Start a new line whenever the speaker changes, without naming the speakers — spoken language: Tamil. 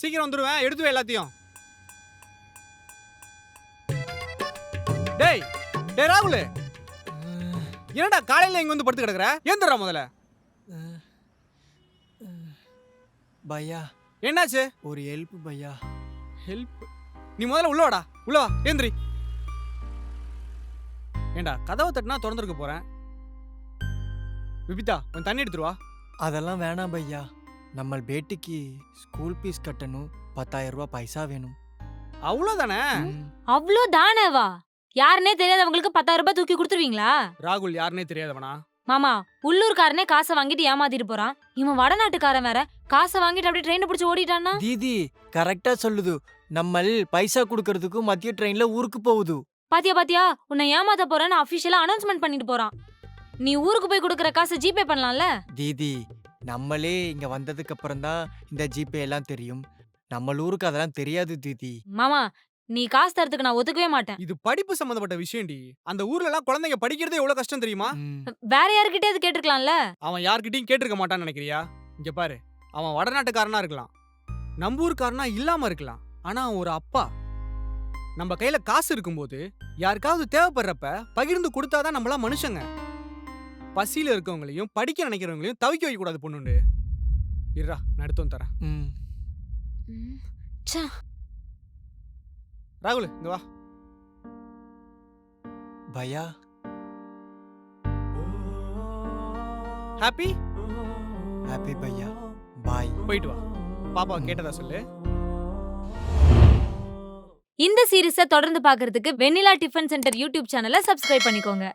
சீக்கிரம் வந்துருவேன் எடுத்து வை எல்லாத்தையும். டேய் டேய் ராகுல். என்னடா காலையில இங்க வந்து படுத்து கிடக்குற? ஏந்துடுறா முதல்ல.
பையா.
என்னாச்சு?
ஒரு ஹெல்ப் பையா.
ஹெல்ப் நீ முதல்ல உள்ள வாடா. உள்ள வா. ஏந்திரி. ஏண்டா கதவை தட்டினா திறந்துருக்க போறேன். விபிதா கொஞ்சம் தண்ணி எடுத்துட்டு வா.
அதெல்லாம் வேணாம் பையா. நம்ம பேட்டிக்கு ஸ்கூல் ஃபீஸ் கட்டணும் பத்தாயிரம் ரூபாய் பைசா வேணும்.
அவ்வளோதானே?
அவ்வளோ தானேவா யாருனே தெரியாதவங்களுக்கு பத்தாயிரம் ரூபாய் தூக்கி கொடுத்துருவீங்களா?
ராகுல் யாருனே தெரியாதவனா?
மாமா உள்ளூர்காரனே காசை வாங்கிட்டு ஏமாத்திட்டு போறான். இவன் வடநாட்டுக்காரன் வேற. காசை வாங்கிட்டு அப்படியே ட்ரெயினை பிடிச்சி ஓடிட்டான்னா?
தீதி கரெக்டா சொல்லுது. நம்ம பைசா கொடுக்கறதுக்கு மத்திய ட்ரெயின்ல ஊருக்கு போகுது.
பாத்தியா பாத்தியா? உன்னை ஏமாத்த போறேன்னு அபிஷியலா அனௌன்ஸ்மெண்ட் பண்ணிட்டு போறான். நீ ஊருக்கு போய் கொடுக்குற காசை ஜிபே பண்ணலாம்ல?
தீதி நம்மளே இங்க வந்ததுக்கு அப்புறம் தான் இந்த ஜிபே எல்லாம் தெரியும். நம்ம ஊருக்கு அதெல்லாம் தெரியாது தீதி.
மாமா நீ காசு தரத்துக்கு நான் ஒத்துக்கவே மாட்டேன்.
இது படிப்பு சம்பந்தப்பட்ட விஷயம்டி அந்த ஊர்ல எல்லாம் குழந்தைங்க படிக்கிறதே எவ்வளவு கஷ்டம் தெரியுமா?
ம்,
வேற யாருக்கிட்டே அது கேட்டிருக்கலாம்ல?
அவன் யார்கிட்டயும் கேட்டிருக்க மாட்டான்னு நினைக்கிறியா? இங்க பாரு. அவன் வடநாட்டுக்காரனா இருக்கலாம். நம்ம ஊர்க்காரனா இல்லாம இருக்கலாம். ஆனா அவன் ஒரு அப்பா நம்ம கையில காசு இருக்கும்போது யாருக்காவது தேவைப்படுறப்ப பகிர்ந்து கொடுத்தாதான் நம்மளாம் மனுஷங்க. பசியில இருக்கவங்களையும் படிக்க நினைக்கிறவங்களையும் தவிக்க வைக்க கூடாது பொண்ணுண்டு. இருடா நான் எடுத்து வந்து தரேன்.
ம்,
ராகுல் இங்க வா.
பையா?
ஹாப்பி
ஹாப்பி பையா. பாய்
போயிட்டு வா. பாப்பா கேட்டதா சொல்லு.
இந்த சீரிஸை தொடர்ந்து பார்க்கிறதுக்கு வெண்ணிலா டிஃபன் சென்டர் யூடியூப் சேனலை சப்ஸ்கிரைப் பண்ணிக்கோங்க.